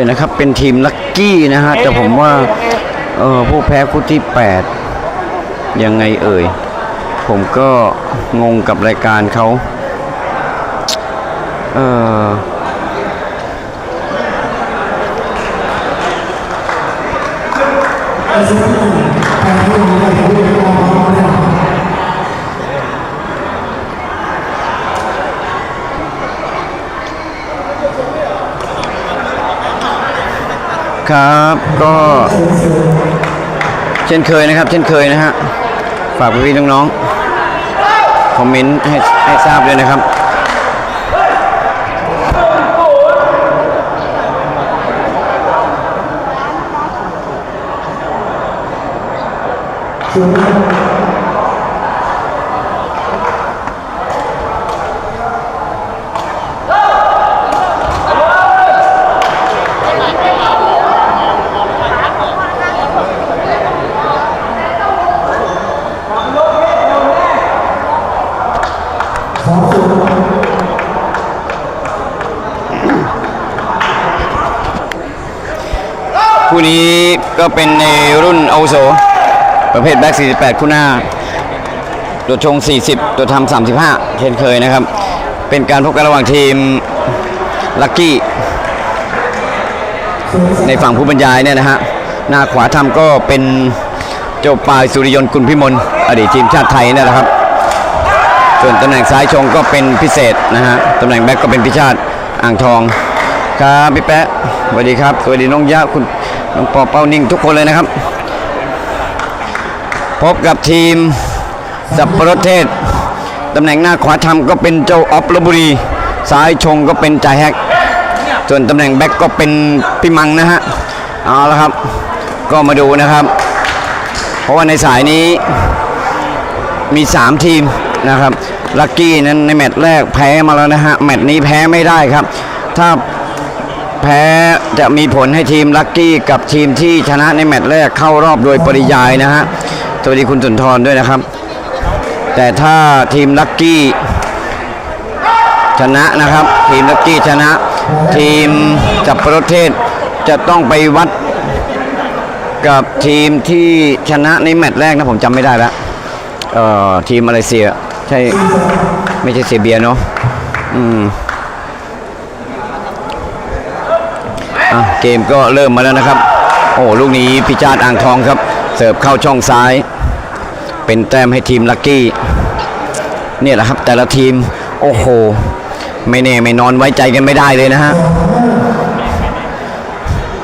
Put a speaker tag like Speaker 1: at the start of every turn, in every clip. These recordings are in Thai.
Speaker 1: ดี๋ยนะครับ เป็นทีมลักกี้นะฮะแต่ผมว่าเออผู้แพ้คู่ที่ 8 ยังไงเอ่ย ผมก็งงกับรายการเขาเออ ครับ ก็เช่นเคยนะครับ เช่นเคยนะฮะฝากพี่น้องๆคอมเมนต์ให้ให้ทราบด้วยนะครับคู่นี้ ก็เป็นในรุ่นอาวุโสประเภทแบ็ก48 คู่หน้า ตัวชง 40 ตัวทำ35 เช่นเคยนะครับ เป็นการพบกันระหว่างทีมลักกี้ในฝั่งผู้บรรยายเนี่ยนะฮะ หน้าขวาทำก็เป็นเจ้าปายสุริยนต์กุลพิมลอดีตทีมชาติไทยนี่แหละครับ ส่วนตำแหน่งซ้ายชงก็เป็นพิเศษนะฮะตำแหน่งแบ็กก็เป็นพิชาติอ่างทองครับพี่แป๊ะสวัสดีครับ สวัสดีน้องยะคุณ น้องปอเป้านิ่งทุกคนเลยนะครับ พบกับทีมสับปะรดเทศตำแหน่งหน้าขวาทำก็เป็นเจ้าออฟลบุรีซ้ายชงก็เป็นจ่ายแฮก ส่วนตำแหน่งแบ็กก็เป็นพี่มังนะฮะเอาละครับ ก็มาดูนะครับ เพราะว่าในสายนี้มี 3 ทีมนะครับลักกี้นั้นในแมตช์แรกแพ้มาแล้วนะฮะแมตช์นี้แพ้ไม่ได้ครับ ถ้า แพ้จะมีผลให้ทีมลักกี้กับทีมที่ชนะในแมตช์แรกเข้ารอบโดยปริยายนะฮะสวัสดีคุณสุนทรด้วยนะครับ แต่ถ้าทีมลักกี้ชนะนะครับ ทีมลักกี้ชนะ ทีมจับประเทศจะต้องไปวัดกับทีมที่ชนะในแมตช์แรกนะผมจำไม่ได้แล้วเอ่อทีมมาเลเซีย ใช่ ไม่ใช่เซเบียเนาะอืม อะเกมก็เริ่มมาแล้วนะครับ โอ้ลูกนี้พิจารณ์อ่างทองครับ เสิร์ฟเข้าช่องซ้าย เป็นแต้มให้ทีมลักกี้เนี่ยแหละครับแต่ละทีม โอ้โห ไม่แน่ไม่นอนไว้ใจกันไม่ได้เลยนะฮะ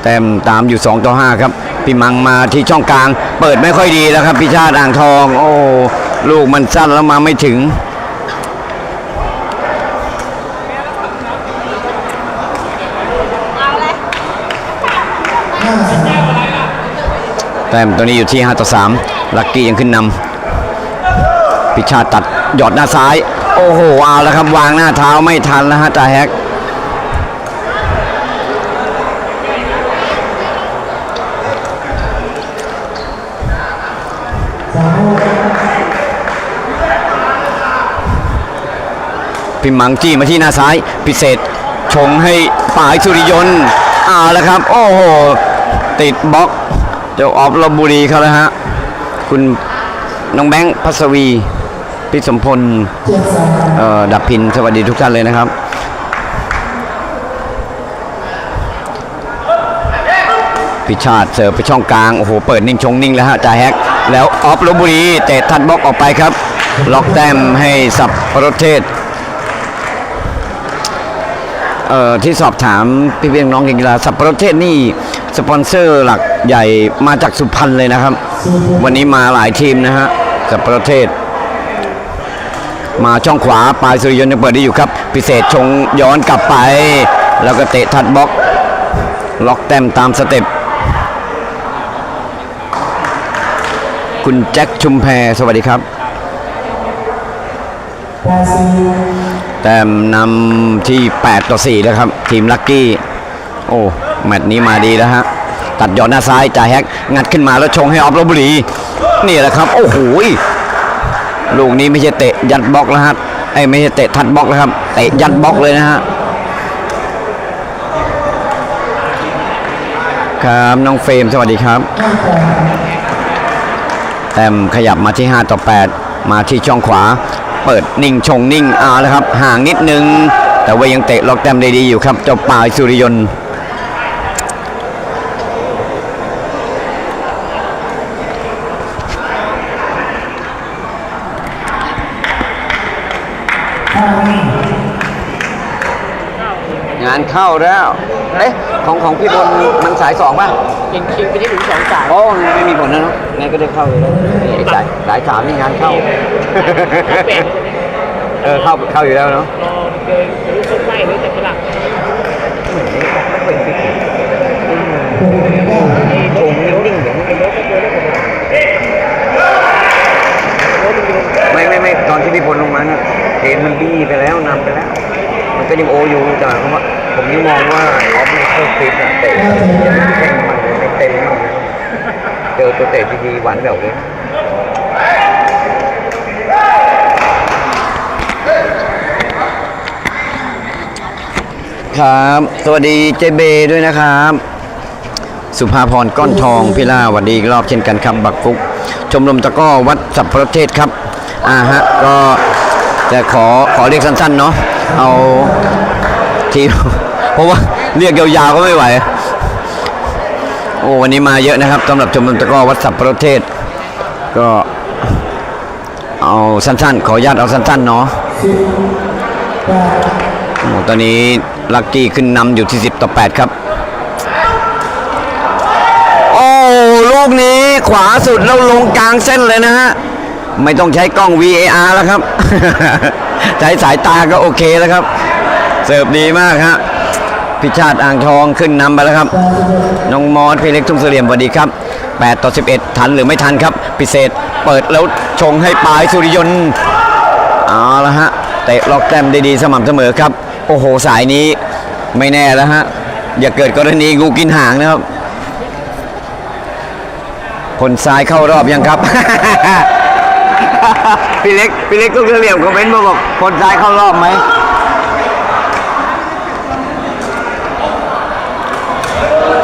Speaker 1: แต้มตามอยู่ 2 ต่อ 5 ครับ พี่มังมาที่ช่องกลาง เปิดไม่ค่อยดีแล้วครับพิชาติอ่างทอง โอ้ลูกมันสั้นแล้วมาไม่ถึง แต้มตัวนี้อยู่ที่ 5 ต่อ 3 ลักกี้ยังขึ้นนำพิชาตัดหยอดหน้าซ้าย โอ้โห เอาแล้วครับ วางหน้าเท้าไม่ทันแล้วฮะจ่าแฮกพิมมังจี้มาที่หน้าซ้าย พิเศษชงให้ป่ายสุริยนต์เอาแล้วครับ โอ้โห ติดบล็อกเจ้าออฟลบบุรีเขาแล้วฮะ คุณน้องแบงค์พัศวีพิสมพลดับพินสวัสดีทุกท่านเลยนะครับพิชาติเสิร์ฟไปช่องกลาง โอ้โห เปิดนิ่งชงนิ่งแล้วฮะจ่าแฮก แล้วออฟลบบุรีเตะทัดบล็อกออกไปครับ ล็อกแต้มให้สับประเทศเอ่อที่สอบถามพี่เพียงน้องกีฬาสับประเทศนี่ สปอนเซอร์หลักใหญ่มาจากสุพรรณเลยนะครับ วันนี้มาหลายทีมนะฮะสับประเทศ มาช่องขวาปลายสุริยนต์ยังเปิดได้อยู่ครับ พิเศษชงย้อนกลับไป แล้วก็เตะทัดบล็อก ล็อกแต้มตามสเต็ปคุณแจ็คชุมแพรสวัสดีครับ แต้มนำที่ 8 ต่อ4แล้วครับ ทีมลักกี้ โอ้ แมตช์นี้มาดีแล้วฮะตัดหยอดหน้าซ้ายจ่ายแฮกงัดขึ้นมาแล้วชงให้ออฟลบบุรีนี่แหละครับ โอ้โหลูกนี้ไม่ใช่เตะยัดบล็อกแล้วฮะไอ้ไม่ใช่เตะทัดบล็อกแล้วครับเตะยัดบล็อกเลยนะฮะครับน้องเฟรมสวัสดีครับ แต้มขยับมาที่ 5 ต่อ 8 มาที่ช่องขวา เปิดนิ่งชงนิ่งเอาแล้วครับ ห่างนิดนึง แต่ว่ายังเตะล็อกแต้มได้ดีอยู่ครับเจ้าป่ายสุริยนต์ งานเข้าแล้ว เอ๊ะ ของของพี่บนมันสายสองป่ะ
Speaker 2: เห็นคิวไปที่ถึงสองสาม
Speaker 1: โอ้ไม่มีผลนะเนาะไงก็ได้เข้าเลยนะนี่ไอ้สายสายสามนี่งานเข้า เออเข้าเข้าอยู่แล้วเนาะ
Speaker 2: รอเดินรู้ส้มไหม้หรือแต่ฝรั่ง
Speaker 1: ชงนิ่งๆเดี๋ยวไม่ไม่ไม่ตอนที่พี่พลลงมาเนี่ย เกมมันบี้ไปแล้วนำไปแล้ว มันก็ยังโออยู่แต่เพราะว่าผมยังมองว่าออฟมันเข้าฟิตอะเตะแข่งมันไม่เต็มมากเจอตัวเตะดีๆหวานแบบเลยครับ สวัสดีเจเบด้วยนะครับ สุภาพรก้อนทองพิลาวัสดีอีกรอบเช่นกันครับ บักฟุก ชมรมตะก้อวัดสับประเทศครับ อ่าฮะ ก็ จะขอขอเรียกสั้นๆเนาะเอาทีเพราะว่าเรียกยาวๆก็ไม่ไหว โอ้วันนี้มาเยอะนะครับสำหรับชมรมตะกร้อวัดสับประเทศ ก็เอาสั้นๆ ขออนุญาตเอาสั้นๆเนาะโอ้ตอนนี้ลักกี้ขึ้นนำอยู่ที่ 10 ต่อ 8 ครับ โอ้ ลูกนี้ขวาสุดแล้วลงกลางเส้นเลยนะฮะ ไม่ต้องใช้กล้อง VAR แล้วครับ ใช้สายตาก็โอเคแล้วครับ เสิร์ฟดีมากฮะพิชาติอ่างทองขึ้นนำไปแล้วครับ น้องมอสพี่เล็กทุ่งเสลี่ยมสวัสดีครับ 8 ต่อ 11 ทันหรือไม่ทันครับ พิเศษเปิดแล้วชงให้ปลายสุริยนต์เอาละฮะเตะล็อกแต้มได้ดีสม่ำเสมอครับ โอ้โหสายนี้ไม่แน่แล้วฮะ อย่าเกิดกรณีงูกินหางนะครับ คนซ้ายเข้ารอบยังครับ พี่เล็กพี่เล็กก็เหลี่ยมคอมเมนต์มาบอกคนซ้ายเข้ารอบไหม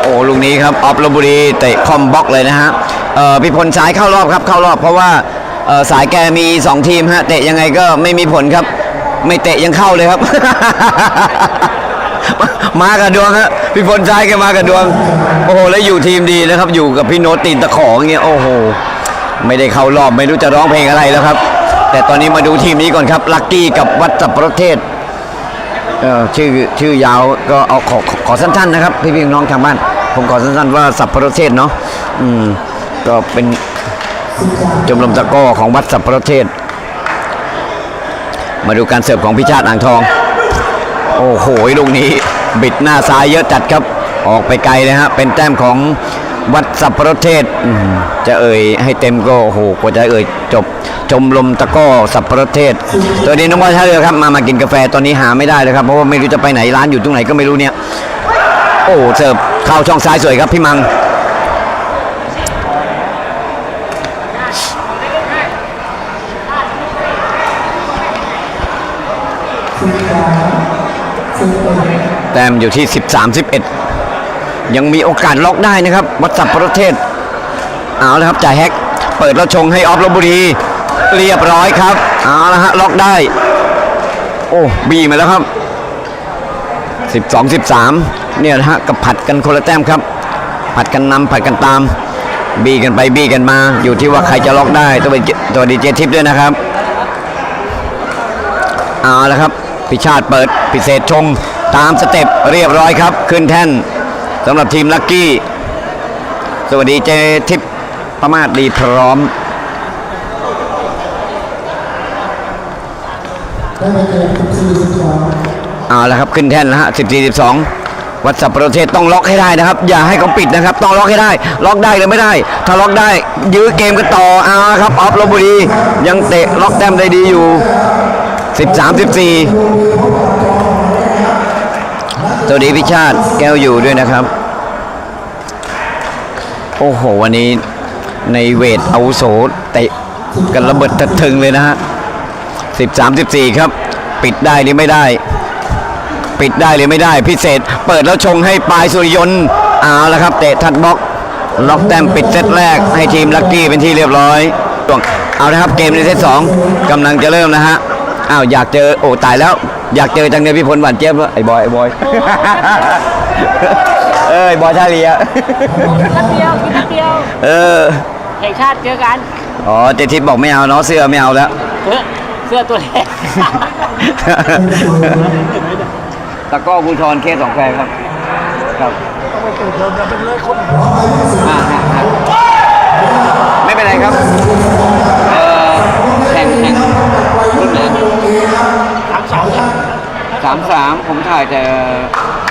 Speaker 1: โอ้ลูกนี้ครับออฟลบุรีเตะคอมบล็อกเลยนะฮะเอ่อพี่พลสายเข้ารอบครับเข้ารอบเพราะว่าเอ่อสายแกมี 2 ทีมฮะเตะยังไงก็ไม่มีผลครับ ไม่เตะยังเข้าเลยครับ มากับดวงฮะพี่พลสายแกมากับดวง โอ้โหแล้วอยู่ทีมดีนะครับ อยู่กับพี่โนตตีนตะขออย่างเงี้ยโอ้โห ไม่ได้เข้ารอบไม่รู้จะร้องเพลงอะไรแล้วครับ แต่ตอนนี้มาดูทีมนี้ก่อนครับลักกี้กับวัดสับประเทศเอ่อชื่อชื่อยาวก็เอาขอขอขอสั้นๆนะครับพี่พี่น้องทางบ้าน ผมขอสั้นๆว่าสัพพระเทศเนาะอืมก็เป็นชมรมตะก้อของวัดสัพพระเทศ มาดูการเสิร์ฟของพิชาติอ่างทอง โอ้โหลูกนี้ บิดหน้าซ้ายเยอะจัดครับ ออกไปไกลเลยฮะเป็นแต้มของ วัดสัพพรเทศจะเอ่ยให้เต็มก็โอ้โหกว่าจะเอ่ยจบชมรมตะก้อสัพพรเทศตัวนี้น้องว่าท่าเรือครับมามากินกาแฟตอนนี้หาไม่ได้เลยครับเพราะว่าไม่รู้จะไปไหนร้านอยู่ตรงไหนก็ไม่รู้เนี่ย โอ้เสิร์ฟเข้าช่องซ้ายสวยครับพี่มังแต้มอยู่ที่ 13 11 ยังมีโอกาสล็อกได้นะครับ วัดสับประเทศ เอาแล้วครับจ่ายแฮกเปิดแล้วชงให้ออฟลพบุรี เรียบร้อยครับ เอาละฮะล็อกได้ โอ้บีมาแล้วครับ 12 13 เนี่ยนะฮะกับผัดกันคนละแต้มครับ ผัดกันนำผัดกันตาม บีกันไปบีกันมา อยู่ที่ว่าใครจะล็อกได้ตัวเป็นตัวดีเจทิปด้วยนะครับเอาละครับ พิชาติเปิดพิเศษชงตามสเต็ปเรียบร้อยครับ ขึ้นแท่น สำหรับทีมลักกี้ สวัสดีเจทิพประมาทดีพร้อมเอาละครับขึ้นแท่นแล้วฮะ14 12 วัดสับประเทศต้องล็อกให้ได้นะครับ อย่าให้เขาปิดนะครับ ต้องล็อกให้ได้ ล็อกได้หรือไม่ได้ ถ้าล็อกได้ ยื้อเกมกันต่อเอาละครับออฟลบุรียังเตะล็อกแต้มได้ดีอยู่ 13 14 สวัสดีพิชาติแก้วอยู่ด้วยนะครับ โอ้โห วันนี้ในเวทเอาโสเตะกันระเบิดตะทึงเลยนะฮะ13 14ครับ ปิดได้หรือไม่ได้ ปิดได้หรือไม่ได้ พิเศษ เปิดแล้วชงให้ปลายสุริยนต์เอาแล้วครับ เตะทัดบล็อก ล็อกแต้มปิดเซตแรก ให้ทีมลักกี้เป็นที่เรียบร้อย เอาละครับเกมในเซตสองกำลังจะเริ่มนะฮะ อ้าวอยากเจอโอ้ตายแล้ว อยากเจอจังเลยพี่พลหวานเจี๊ยบไอ้บอยไอ้บอย เอ้ยบอยท่าเรือ
Speaker 2: นัดเดียวกินนัดเดียว
Speaker 1: เออ
Speaker 2: แข่งชาติเจอกัน
Speaker 1: อ๋อเจทิพย์บอกไม่เอาเนาะเสื้อไม่เอาแล้ว
Speaker 2: เออเสื้อตัวเล็ก
Speaker 1: ตะก้อภูทรเคสสองแควครับ ครับอ่าฮะครับไม่เป็นไรครับเอ่อ แข่งแข่งรุ่นไหน
Speaker 2: สามสองครับ
Speaker 1: สามสามผมถ่ายแต่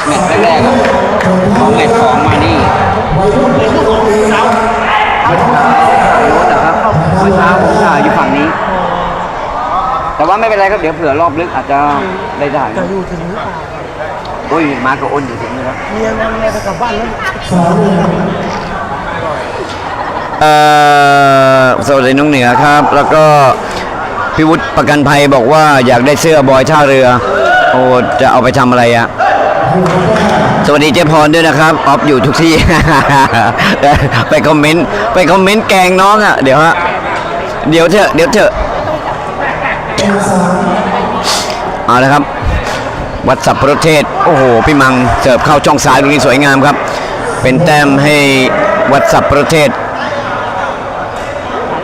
Speaker 1: แมตช์แรกๆอะพอแมตช์สองมานี่นู้นนะครับเมื่อเช้าผมถ่ายอยู่ฝั่งนี้ แต่ว่าไม่เป็นไรครับเดี๋ยวเผื่อรอบลึกอาจจะได้ถ่าย
Speaker 3: จะอยู่ถึงหรือเปล่า
Speaker 1: อุ้ยมากับอ้นอยู่ถึงนี่ครับ
Speaker 3: เมียเมียจะกลับบ้านแล้ว
Speaker 1: เอ่อ สวัสดีน้องเหนือครับ แล้วก็พี่วุฒิประกันภัยบอกว่าอยากได้เสื้อบอยท่าเรือ โอ้จะเอาไปทำอะไรอะสวัสดีเจ๊พรด้วยนะครับออฟอยู่ทุกที่ ไปคอมเมนต์ไปคอมเมนต์แกงน้องอะเดี๋ยวฮะเดี๋ยวเถอะเดี๋ยวเถอะเอาละครับ วัดสับประเทศ โอ้โห พี่มังเสิร์ฟเข้าช่องซ้ายตรงนี้สวยงามครับ เป็นแต้มให้วัดสับประเทศ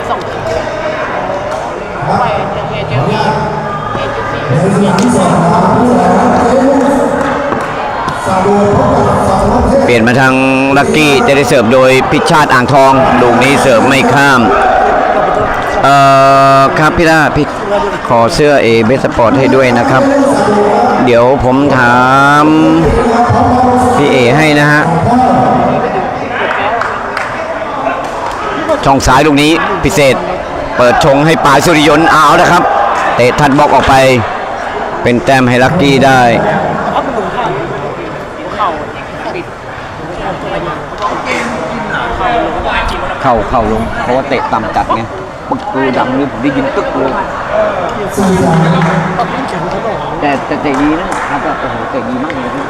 Speaker 2: ส่งไปเจอเมียเจอวีเอเจ นซี่เอเจนซี่
Speaker 1: เปลี่ยนมาทางลักกี้จะได้เสิร์ฟโดยพิชชาติอ่างทองลูกนี้เสิร์ฟไม่ข้าม เอ่อครับพี่ล่าพี่ขอเสื้อเอเบสปอร์ตให้ด้วยนะครับ เดี๋ยวผมถามพี่เอให้นะฮะช่องซ้ายลูกนี้พิเศษ เปิดชงให้ปายสุริยนต์เอานะครับ เตะทัดบล็อกออกไป เป็นแต้มให้ลักกี้ได้
Speaker 2: เข่า
Speaker 1: เข่าเข้าลงเพราะว่าเตะต่ำจัดไงปึ๊กกูดังนี่ผมได้ยินปึ๊กเลยแต่แต่เตะดีนะครับโอ้โหเตะดีมากเลยพี่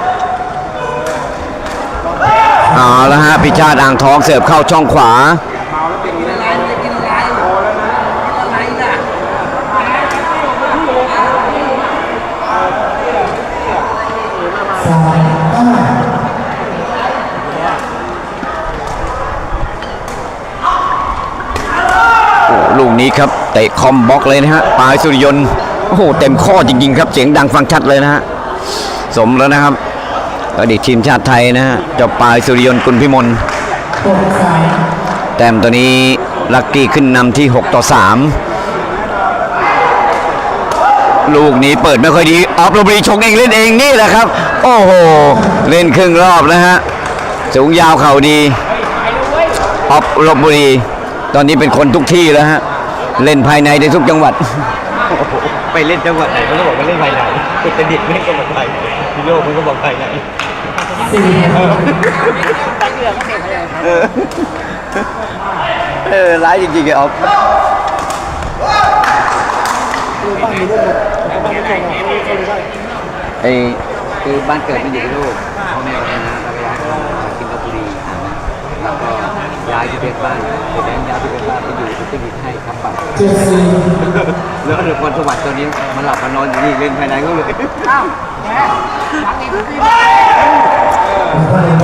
Speaker 1: เอาละฮะพิชาติอ่างทองเสิร์ฟเข้าช่องขวา ลูกนี้ครับเตะคอมบล็อกเลยนะฮะปลายสุริยนต์โอ้โหเต็มข้อจริงๆครับเสียงดังฟังชัดเลยนะฮะสมแล้วนะครับอดีตทีมชาติไทยนะฮะเจ้าปลายสุริยนต์กุลพิมลแต้มตัวนี้ลักกี้ขึ้นนำที่ 6 ต่อ 3 ลูกนี้เปิดไม่ค่อยดีออฟโรบรีชงเองเล่นเองนี่แหละครับ โอ้โห เล่นครึ่งรอบนะฮะสูงยาวเข่าดีออฟลบบุรี ตอนนี้เป็นคนทุกที่แล้วฮะ เล่นภายในในทุกจังหวัด
Speaker 4: ไปเล่นจังหวัดไหนมันก็บอกว่าเล่นภายในอุตรดิตถ์ไม่ก็บอกภายในพิโลกมันก็บอกภายใน
Speaker 2: ตั้งเรือก็เตะไปเลยครับ
Speaker 1: เออร้ายจริงๆไอ้ออฟ
Speaker 3: คือบ้านมีลูกบ้านไม่เก่งอะเขาเลยได้
Speaker 1: ไอ้คือบ้านเกิดมันอยู่ที่ลูกพ่อแม่ไปนะ ย้ายที่เป็นบ้านเป็นแดนย้ายที่เป็นบ้านไปอยู่อุตรดิตถ์ให้ครับปัดแล้วเดี๋ยวคนสวัสดิ์ตัวนี้มันหลับมานอนอยู่นี่เล่นภายในก็เลย
Speaker 2: อ้าวแหมฟังเองพี่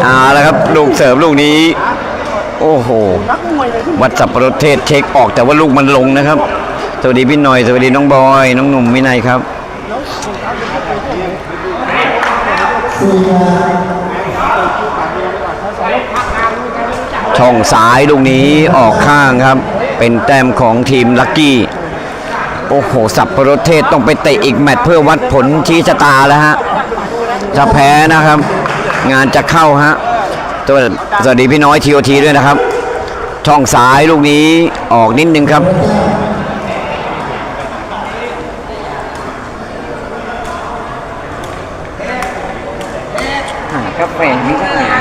Speaker 1: เอาละครับลูกเสริมลูกนี้ โอ้โห
Speaker 2: นักมวยเลย
Speaker 1: วัดสับประเทศเช็คออกแต่ว่าลูกมันลงนะครับ สวัสดีพี่หน่อย สวัสดีน้องบอย น้องหนุ่มวินัยครับ ช่องซ้ายลูกนี้ออกข้างครับ เป็นแต้มของทีมลักกี้ โอ้โห สับประเทศต้องไปเตะอีกแมตช์เพื่อวัดผลชี้ชะตาแล้วฮะจะแพ้นะครับ งานจะเข้าฮะตัวสวัสดีพี่น้อยทีโอทีด้วยนะครับ ช่องซ้ายลูกนี้ออกนิดนึงครับห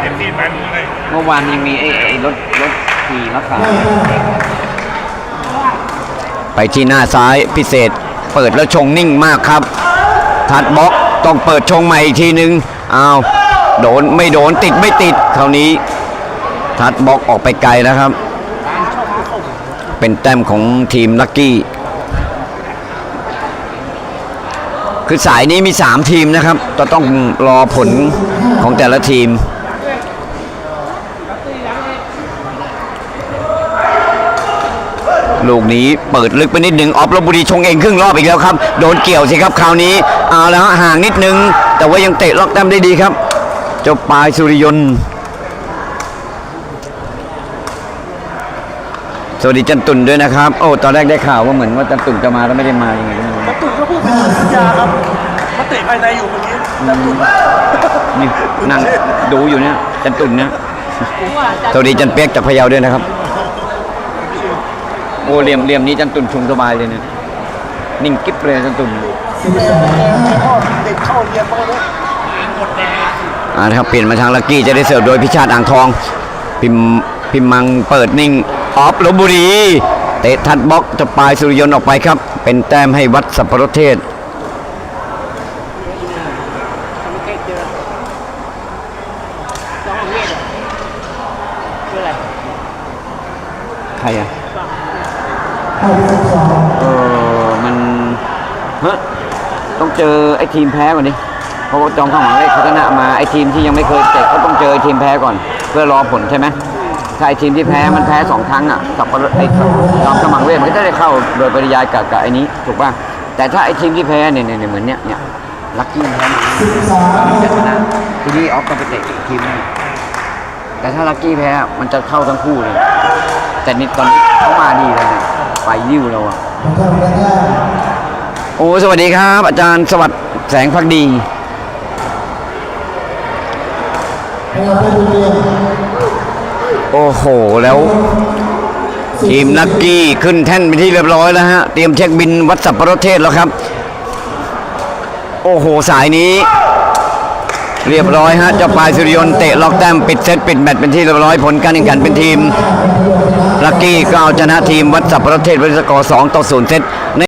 Speaker 1: ากาแฟนี่ก็ไหนมีเมื่อวานยังมีไอ้ไอ้รถรถขี่มาขายไปที่หน้าซ้ายพิเศษ เปิดแล้วชงนิ่งมากครับ ทัดบล็อกต้องเปิดชงใหม่อีกทีนึงอ้าวโดนไม่โดนติดไม่ติดคราวนี้ ทัดบล็อกออกไปไกลแล้วครับ เป็นแต้มของทีมลักกี้คือสายนี้มี 3 ทีมนะครับจะต้องรอผลของแต่ละทีม ลูกนี้เปิดลึกไปนิดหนึ่งออฟลบบุรีชงเองครึ่งรอบอีกแล้วครับ โดนเกี่ยวสิครับคราวนี้เอาแล้วฮะห่างนิดนึง แต่ว่ายังเตะล็อกแต้มได้ดีครับเจ้าปลายสุริยนต์สวัสดีจันตุนด้วยนะครับ โอ้ตอนแรกได้ข่าวว่าเหมือนว่าจันตุนจะมาแล้วไม่ได้มายังไงก็ไม่รู้
Speaker 3: กระตุกก็พูดเป็นสัญญาครับมาเตะภายในอยู่เมื่อกี้กระตุก
Speaker 1: นี่นั่งดูอยู่เนี่ยจันตุนเนี่ย
Speaker 2: ผมว่าจะ
Speaker 1: สวัสดีจันเปียกจากพะเยาด้วยนะครับโอ้เหลี่ยมเหลี่ยมนี้จันตุนชงสบายเลยเนี่ยนิ่งกิ๊บเลยจันตุน
Speaker 3: เด็กเข้าเรียนมาเลย
Speaker 1: อ่านะครับเปลี่ยนมาทางลักกี้จะได้เสิร์ฟโดยพิชาติอ่างทอง พิมพิมมังเปิดนิ่งออฟลบบุรี เตะทัดบล็อกจะปลายสุริยนต์ออกไปครับ เป็นแต้มให้วัดสัพพรเทศใครอะ เออมันฮะต้องเจอไอ้ทีมแพ้ก่อนดิเพราะว่าจอมข้างหลังเลขเขาชนะมาไอ้ทีมที่ยังไม่เคยเตะก็ต้องเจอไอ้ทีมแพ้ก่อน เพื่อรอผลใช่ไหมถ้าไอ้ทีมที่แพ้มันแพ้สองครั้งอะกับไอ้จอมสมังเวทมันก็จะได้เข้าโดยปริยายกับกับไอ้นี้ถูกป่ะแต่ถ้าไอ้ทีมที่แพ้เนี่ยเนี่ยเนี่ยเหมือนเนี้ยเนี่ยลักกี้แพ้มาจะชนะทีนี้ออฟก็ไปเตะอีกทีมหนึงแต่ถ้าลักกี้แพ้มันจะเข้าทั้งคู่เลยแต่นี่ตอนเขามาดีเลยเนี่ยไฟ ยิ้วเราอะโอ้สวัสดีครับ อาจารย์สวัสดิ์แสงพักดีโอ้โหแล้ว ทีมนักกี้ขึ้นแท่นเป็นที่เรียบร้อยแล้วฮะ เตรียมเช็คบินวัดสัพพรสเทศแล้วครับ โอ้โหสายนี้ เรียบร้อยฮะเจ้าปลายสุริยนเตะล็อกแต้มปิดเซตปิดแมตช์เป็นที่เรียบร้อยผลการแข่งขันเป็นทีมลักกี้ก็เอาชนะทีมวัดสัพพระเทศวิสกอร์2ต่อศูนย์เซต